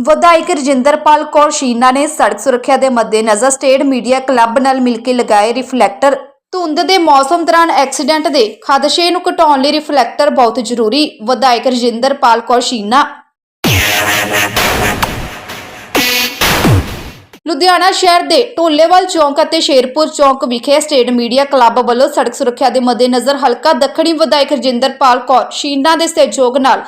ਵਿਧਾਇਕ ਰਜਿੰਦਰਪਾਲ ਕੌਰ ਸ਼ੀਨਾ ਨੇ ਸੜਕ ਸੁਰੱਖਿਆ ਦੇ ਮੱਦੇਨਜ਼ਰ ਸਟੇਟ ਮੀਡੀਆ ਕਲੱਬ ਨਾਲ ਮਿਲ ਕੇ ਲਗਾਏ ਰਿਫਲੈਕਟਰ। ਧੁੰਦ ਦੇ ਮੌਸਮ ਦੌਰਾਨ ਐਕਸੀਡੈਂਟ ਦੇ ਖਦਸ਼ੇ ਨੂੰ ਘਟਾਉਣ ਲਈ ਰਿਫਲੈਕਟਰ ਬਹੁਤ ਜ਼ਰੂਰੀ ਵਿਧਾਇਕ ਰਜਿੰਦਰਪਾਲ ਕੌਰ ਸ਼ੀਨਾ। ਲੁਧਿਆਣਾ ਸ਼ਹਿਰ ਦੇ ਢੋਲੇਵਾਲ ਚੌਂਕ ਅਤੇ ਸ਼ੇਰਪੁਰ ਚੌਂਕ ਵਿਖੇ ਸਟੇਟ ਮੀਡੀਆ ਕਲੱਬ ਵੱਲੋਂ ਸੜਕ ਸੁਰੱਖਿਆ ਦੇ ਮੱਦੇਨਜ਼ਰ ਹਲਕਾ ਦੱਖਣੀ ਵਿਧਾਇਕ ਰਜਿੰਦਰਪਾਲ ਕੌਰ ਸ਼ੀਨਾ ਦੇ ਸਹਿਯੋਗ ਨਾਲ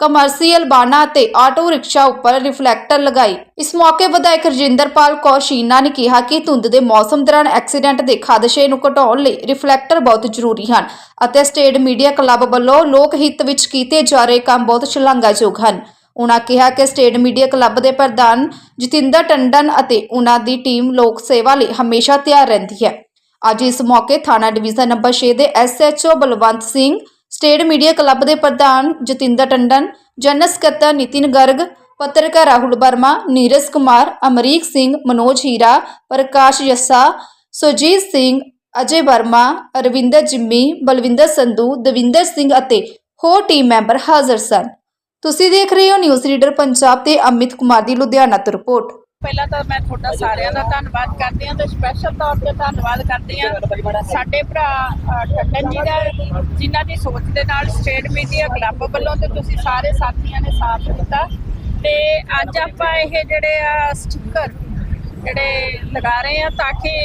ਕਮਰਸ਼ੀਅਲ ਬਾਣਾ ਅਤੇ ਆਟੋ ਰਿਕਸ਼ਾ ਉੱਪਰ ਰਿਫਲੈਕਟਰ ਲਗਾਈ। ਇਸ ਮੌਕੇ ਵਿਧਾਇਕ ਰਜਿੰਦਰਪਾਲ ਕੌਰ ਸ਼ੀਨਾ ਨੇ ਕਿਹਾ ਕਿ ਧੁੰਦ ਦੇ ਮੌਸਮ ਦੌਰਾਨ ਐਕਸੀਡੈਂਟ ਦੇ ਖਦਸ਼ੇ ਨੂੰ ਘਟਾਉਣ ਲਈ ਰਿਫਲੈਕਟਰ ਬਹੁਤ ਜ਼ਰੂਰੀ ਹਨ ਅਤੇ ਸਟੇਟ ਮੀਡੀਆ ਕਲੱਬ ਵੱਲੋਂ ਲੋਕ ਹਿੱਤ ਵਿੱਚ ਕੀਤੇ ਜਾ ਰਹੇ ਕੰਮ ਬਹੁਤ ਸ਼ਲਾਘਾਯੋਗ ਹਨ। ਉਨ੍ਹਾਂ ਕਿਹਾ ਕਿ ਸਟੇਟ ਮੀਡੀਆ ਕਲੱਬ ਦੇ ਪ੍ਰਧਾਨ ਜਤਿੰਦਰ ਟੰਡਨ ਅਤੇ ਉਨ੍ਹਾਂ ਦੀ ਟੀਮ ਲੋਕ ਸੇਵਾ ਲਈ ਹਮੇਸ਼ਾ ਤਿਆਰ ਰਹਿੰਦੀ ਹੈ। ਅੱਜ ਇਸ ਮੌਕੇ ਥਾਣਾ ਡਿਵੀਜ਼ਨ ਨੰਬਰ 6 ਦੇ SHO Balwant Singh state media club ਦੇ ਪ੍ਰਧਾਨ ਜਤਿੰਦਰ ਟੰਡਨ ਜਨਰਲ ਸਕੱਤਰ ਨਿਤਿਨ ਗਰਗ, ਪੱਤਰਕਾਰ ਰਾਹੁਲ ਵਰਮਾ, ਨੀਰਜ ਕੁਮਾਰ, ਅਮਰੀਕ ਸਿੰਘ, ਮਨੋਜ ਹੀਰਾ, ਪ੍ਰਕਾਸ਼ ਯੱਸਾ ਸੁਜੀਤ ਸਿੰਘ, ਅਜੇ ਵਰਮਾ, ਅਰਵਿੰਦਰ ਜਿੰਮੀ, ਬਲਵਿੰਦਰ ਸੰਧੂ, ਦਵਿੰਦਰ ਸਿੰਘ ਅਤੇ ਹੋਰ ਟੀਮ ਮੈਂਬਰ ਹਾਜ਼ਰ ਸਨ। ਤੁਸੀਂ ਦੇਖ ਰਹੇ ਹੋ ਨਿਊਜ਼ ਰੀਡਰ ਪੰਜਾਬ ਤੇ ਅਮਿਤ ਕੁਮਾਰ ਦੀ ਲੁਧਿਆਣਾ ਤੋਂ ਰਿਪੋਰਟ। ਪਹਿਲਾਂ ਤਾਂ ਮੈਂ ਤੁਹਾਡਾ ਸਾਰਿਆਂ ਦਾ ਧੰਨਵਾਦ ਕਰਦੀ ਹਾਂ ਤੇ ਸਪੈਸ਼ਲ ਤੌਰ ਤੇ ਧੰਨਵਾਦ ਕਰਦੀ ਹਾਂ ਸਾਡੇ ਭਰਾ ਠੱਟਨ ਜੀ ਦਾ ਜਿਨ੍ਹਾਂ ਦੀ ਸੋਚ ਦੇ ਨਾਲ ਸਟੇਟ ਮੀਡੀਆ ਕਲੱਬ ਵੱਲੋਂ ਤੇ ਤੁਸੀਂ ਸਾਰੇ ਸਾਥੀਆਂ ਨੇ ਸਾਥ ਦਿੱਤਾ। ਤੇ ਅੱਜ ਆਪਾਂ ਇਹ ਜਿਹੜੇ ਆ ਸਟicker ਜਿਹੜੇ ਲਗਾ ਰਹੇ ਆ ਤਾਂ ਕਿ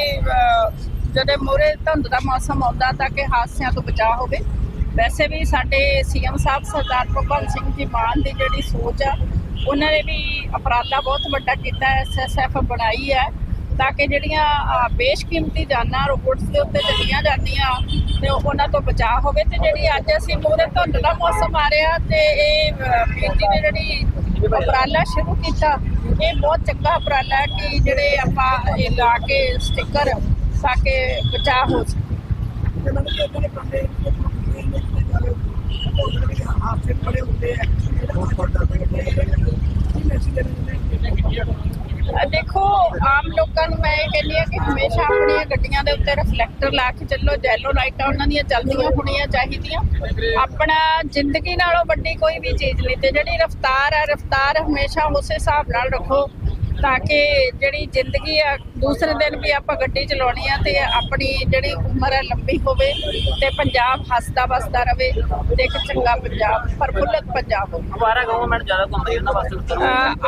ਜਦੋਂ ਮੋਰੇ ਧੁੰਦ ਦਾ ਮੌਸਮ ਆਉਂਦਾ ਤਾਂ ਕਿ ਹਾਦਸਿਆਂ ਤੋਂ ਬਚਾਅ ਹੋਵੇ। ਵੈਸੇ ਵੀ ਸਾਡੇ ਸੀਐਮ ਸਾਹਿਬ ਸਰਦਾਰ ਭਗਵੰਤ ਸਿੰਘ ਜੀ ਮਾਨ ਦੀ ਜਿਹੜੀ ਸੋਚ ਆ ਉਹਨਾਂ ਨੇ ਵੀ ਅਪਰਾਧਾ ਬਹੁਤ ਵੱਡਾ ਕੀਤਾ ਐਸਐਸਐਫ ਬਣਾਈ ਹੈ ਤਾਂ ਕਿ ਜਿਹੜੀਆਂ ਬੇਸ਼ਕੀਮਤੀ ਜਾਨਾਂ ਰੋਡਸ ਦੇ ਉੱਤੇ ਚੱਲੀਆਂ ਜਾਂਦੀਆਂ ਤੇ ਉਹਨਾਂ ਤੋਂ ਬਚਾਅ ਹੋਵੇ ਤੇ ਜਿਹੜੀ ਅੱਜ ਅਸੀਂ ਮੂਹਰੇ ਧੁੰਦ ਦਾ ਮੌਸਮ ਆ ਰਿਹਾ ਤੇ ਇਹ ਅ, ਨੇ ਜਿਹੜੀ ਉਪਰਾਲਾ ਸ਼ੁਰੂ ਕੀਤਾ ਇਹ ਬਹੁਤ ਚੰਗਾ ਉਪਰਾਲਾ ਹੈ ਕਿ ਜਿਹੜੇ ਆਪਾਂ ਇਹ ਲਾ ਕੇ ਸਟicker ਪਾ ਕੇ ਬਚਾਅ ਹੋ ਸਕੇ। ਅ, ਦੇਖੋ, ਆਮ ਲੋਕਾਂ ਨੂੰ ਮੈਂ ਇਹ ਕਹਿੰਦੀ ਆ ਕਿ ਹਮੇਸ਼ਾ ਆਪਣੀਆਂ ਗੱਡੀਆਂ ਦੇ ਉੱਤੇ ਰਿਫਲੈਕਟਰ ਲਾ ਕੇ ਚੱਲੋ ਜੈਲੋ ਲਾਈਟਾਂ ਉਹਨਾਂ ਦੀਆਂ ਚੱਲਦੀਆਂ ਹੋਣੀਆਂ ਚਾਹੀਦੀਆਂ। ਆਪਣਾ ਜ਼ਿੰਦਗੀ ਨਾਲੋਂ ਵੱਡੀ ਕੋਈ ਵੀ ਚੀਜ਼ ਨਹੀਂ ਤੇ ਜਿਹੜੀ ਰਫ਼ਤਾਰ ਆ, ਰਫ਼ਤਾਰ ਹਮੇਸ਼ਾ ਉਸੇ ਹਿਸਾਬ ਨਾਲ ਰੱਖੋ। ਤਾਂ ਕਿ ਜਿਹੜੀ ਜ਼ਿੰਦਗੀ ਆ ਦੂਸਰੇ ਦਿਨ ਵੀ ਆਪਾਂ ਗੱਡੀ ਚਲਾਉਣੀ ਆ ਤੇ ਆਪਣੀ ਜਿਹੜੀ ਉਮਰ ਹੈ ਲੰਬੀ ਹੋਵੇ ਤੇ ਪੰਜਾਬ ਹੱਸਦਾ ਵਸਦਾ ਰਵੇ ਤੇ ਇੱਕ ਚੰਗਾ ਪੰਜਾਬ ਪ੍ਰਫੁੱਲਤ ਪੰਜਾਬ ਹੋਵੇ ਗਵਰਨਮੈਂਟ ਜ਼ਿਆਦਾ ਘੁੰਮਦੀ ਉਹਨਾਂ ਵਾਸਤੇ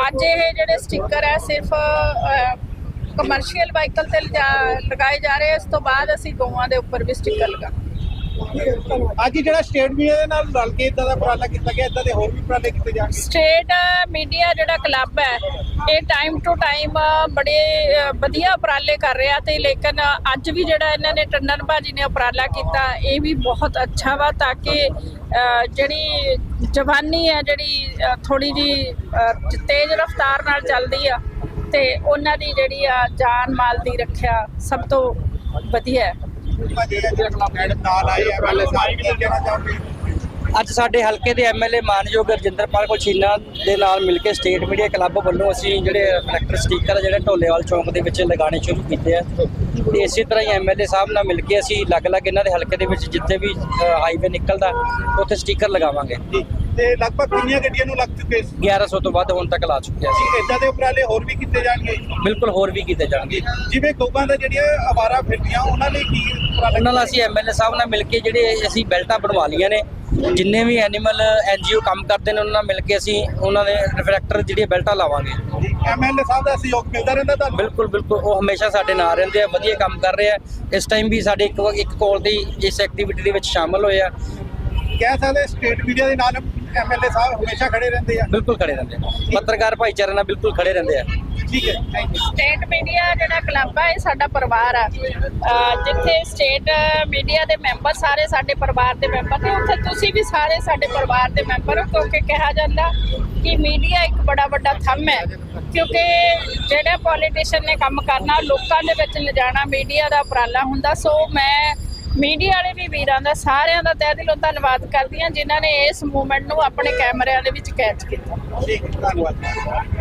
ਅੱਜ ਇਹ ਜਿਹੜੇ ਸਟicker ਹੈ ਸਿਰਫ ਕਮਰਸ਼ੀਅਲ ਵਾਹੀਕਲ ਤੇ ਲਗਾਏ ਜਾ ਰਹੇ ਆ। ਇਸ ਤੋਂ ਬਾਅਦ ਅਸੀਂ ਗਊਆਂ ਦੇ ਉੱਪਰ ਵੀ ਸਟicker ਲਗਾ ਅੱਜ ਜਿਹੜਾ ਸਟੇਟ ਮੀਡੀਆ ਦੇ ਨਾਲ ਰਲ ਕੇ ਇਦਾਂ ਦਾ ਉਪਰਾਲਾ ਕੀਤਾ ਗਿਆ ਇਦਾਂ ਦੇ ਹੋਰ ਵੀ ਉਪਰਾਲੇ ਕੀਤੇ ਜਾਣਗੇ। ਸਟੇਟ ਮੀਡੀਆ ਜਿਹੜਾ ਕਲੱਬ ਹੈ, ਇਹ ਟਾਈਮ ਟੂ ਟਾਈਮ ਬੜੇ ਵਧੀਆ ਉਪਰਾਲੇ ਕਰ ਰਿਹਾ ਤੇ ਲੇਕਿਨ ਅੱਜ ਵੀ ਜਿਹੜਾ ਇਹਨਾਂ ਨੇ ਟੰਡਨ ਭਾਜੀ ਨੇ ਉਪਰਾਲਾ ਕੀਤਾ, ਇਹ ਵੀ ਬਹੁਤ ਅੱਛਾ ਵਾ ਤਾਂ ਕਿ ਜਿਹੜੀ ਜਵਾਨੀ ਹੈ, ਜਿਹੜੀ ਥੋੜੀ ਜੀ ਤੇਜ਼ ਰਫ਼ਤਾਰ ਨਾਲ ਚੱਲਦੀ ਆ ਤੇ ਉਹਨਾਂ ਦੀ ਜਿਹੜੀ ਆ ਜਾਨ ਮਾਲ ਦੀ ਰੱਖਿਆ ਸਭ ਤੋਂ ਵਧੀਆ ਹੈ। ਅੱਜ ਸਾਡੇ ਹਲਕੇ ਦੇ ਐਮਐਲਏ ਮਾਨਯੋਗ ਰਜਿੰਦਰਪਾਲ ਕੋਛੀਨਾ ਦੇ ਨਾਲ ਮਿਲ ਕੇ ਸਟੇਟ ਮੀਡੀਆ ਕਲੱਬ ਵੱਲੋਂ ਅਸੀਂ ਜਿਹੜੇ ਰਿਫਲੈਕਟਰ ਸਟicker ਜਿਹੜੇ ਢੋਲੇਵਾਲ ਚੌਂਕ ਦੇ ਵਿੱਚ ਲਗਾਉਣੇ ਸ਼ੁਰੂ ਕੀਤੇ ਆ। ਤੇ ਇਸੇ ਤਰ੍ਹਾਂ ਹੀ ਐਮਐਲਏ ਸਾਹਿਬ ਨਾਲ ਮਿਲ ਕੇ ਅਸੀਂ ਅਲੱਗ-ਅਲੱਗ ਇਹਨਾਂ ਦੇ ਹਲਕੇ ਦੇ ਵਿੱਚ ਜਿੱਥੇ ਵੀ ਹਾਈਵੇ ਨਿਕਲਦਾ ਉੱਥੇ ਸਟicker ਲਗਾਵਾਂਗੇ। ਤੇ ਲਗਭਗ ਕਿੰਨੀਆਂ ਗੱਡੀਆਂ ਨੂੰ ਲੱਗ ਚੁੱਕੇ ਸੀ? 1100 ਤੋਂ ਵੱਧ ਹੁਣ ਤੱਕ ਲਾ ਚੁੱਕੇ ਅਸੀਂ। ਇਦਾਂ ਦੇ ਉਪਰਾਲੇ ਹੋਰ ਵੀ ਕੀਤੇ ਜਾਣਗੇ? ਬਿਲਕੁਲ ਹੋਰ ਵੀ ਕੀਤੇ ਜਾਣਗੇ। ਜਿਵੇਂ ਗਊਆਂ ਦਾ ਜਿਹੜੀਆਂ ਅਵਾਰਾ ਫਿਰਦੀਆਂ ਉਹਨਾਂ ਲਈ ਕੀ ਉਹਨਾਂ ਨਾਲ ਅਸੀਂ ਐਮਐਲਏ ਸਾਹਿਬ ਨਾਲ ਮਿਲ ਕੇ ਜਿਹੜੇ ਅਸੀਂ ਬੈਲਟਾਂ ਬਣਵਾ ਲਈਆਂ ਨੇ ਜਿੰਨੇ ਵੀ ਐਨੀਮਲ ਐਨਜੀਓ ਕੰਮ ਕਰਦੇ ਨੇ ਉਹਨਾਂ ਨਾਲ ਮਿਲ ਕੇ ਅਸੀਂ ਉਹਨਾਂ ਦੇ ਰਿਫਲੈਕਟਰ ਜਿਹੜੀਆਂ ਬੈਲਟਾਂ ਲਾਵਾਂਗੇ। ਐਮਐਲਏ ਸਾਹਿਬ ਦਾ ਸਹਿਯੋਗ ਮਿਲਦਾ ਰਹਿੰਦਾ ਤੁਹਾਨੂੰ? ਬਿਲਕੁਲ ਬਿਲਕੁਲ। ਉਹ ਹਮੇਸ਼ਾ ਸਾਡੇ ਨਾਲ ਰਹਿੰਦੇ ਆ ਵਧੀਆ ਕੰਮ ਕਰ ਰਹੇ ਆ। ਇਸ ਟਾਈਮ ਵੀ ਸਾਡੇ ਇੱਕ ਇੱਕ ਕਾਲ ਹੀ ਇਸ ਐਕਟੀਵਿਟੀ ਦੇ ਵਿੱਚ ਸ਼ਾਮਲ ਹੋਏ ਆ। ਕਹਿ ਸਕਦੇ ਸਟੇਟ ਮੀਡੀਆ ਦੇ ਨਾਲ ਐਮਐਲਏ ਸਾਹਿਬ ਹਮੇਸ਼ਾ ਖੜੇ ਰਹਿੰਦੇ ਆ। ਬਿਲਕੁਲ ਖੜੇ ਰਹਿੰਦੇ ਆ। ਪੱਤਰਕਾਰ ਭਾਈਚਾਰੇ ਨਾਲ ਬਿਲਕੁਲ ਖੜੇ ਰਹਿੰਦੇ ਆ। ਠੀਕ ਹੈ ਸਟੇਟ ਮੀਡੀਆ ਜਿਹੜਾ ਕਲੱਬ ਹੈ ਇਹ ਸਾਡਾ ਪਰਿਵਾਰ ਆ। ਅਹ ਜਿੱਥੇ ਸਟੇਟ ਮੀਡੀਆ ਦੇ ਮੈਂਬਰ ਸਾਰੇ ਸਾਡੇ ਪਰਿਵਾਰ ਦੇ ਮੈਂਬਰ ਨੇ ਉੱਥੇ ਤੁਸੀਂ ਵੀ ਸਾਰੇ ਸਾਡੇ ਪਰਿਵਾਰ ਦੇ ਮੈਂਬਰ ਹੋ ਕਿਉਂਕਿ ਕਿਹਾ ਜਾਂਦਾ ਕਿ ਮੀਡੀਆ ਇੱਕ ਬੜਾ ਵੱਡਾ ਥੰਮ ਹੈ। ਕਿਉਂਕਿ ਜਿਹੜਾ ਪੋਲੀਟੀਸ਼ੀਅਨ ਨੇ ਕੰਮ ਕਰਨਾ ਲੋਕਾਂ ਦੇ ਵਿੱਚ ਲਿਜਾਣਾ ਮੀਡੀਆ ਦਾ ਉਪਰਾਲਾ ਹੁੰਦਾ। ਸੋ ਮੈਂ ਮੀਡੀਆ ਵਾਲੇ ਵੀ ਵੀਰਾਂ ਦਾ ਸਾਰਿਆਂ ਦਾ ਤਹਿ ਦਿਲੋਂ ਧੰਨਵਾਦ ਕਰਦੀ ਹਾਂ ਜਿਨ੍ਹਾਂ ਨੇ ਇਸ ਮੂਵਮੈਂਟ ਨੂੰ ਆਪਣੇ ਕੈਮਰਿਆਂ ਦੇ ਵਿੱਚ ਕੈਚ ਕੀਤਾ। ਠੀਕ ਹੈ ਧੰਨਵਾਦ।